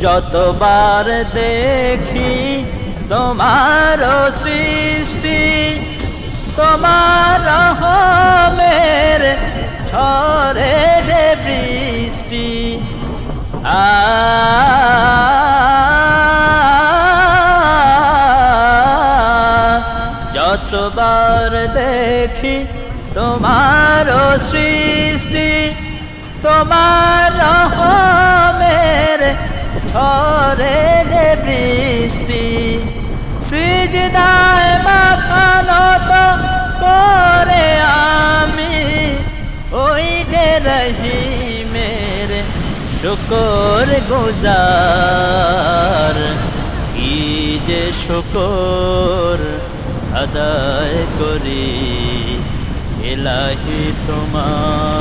যতবার দেখি তোমার সৃষ্টি তোমার রহমের ছড়ে যে বৃষ্টি। আ যতবার দেখি তোমার সৃষ্টি ছড়ে যে বৃষ্টি, সিজদায় মাখানো তো করে আমি। ওই যে রহিমের শুকর গুজার, কি যে শুকর আদায় করি এলাহি তোমার।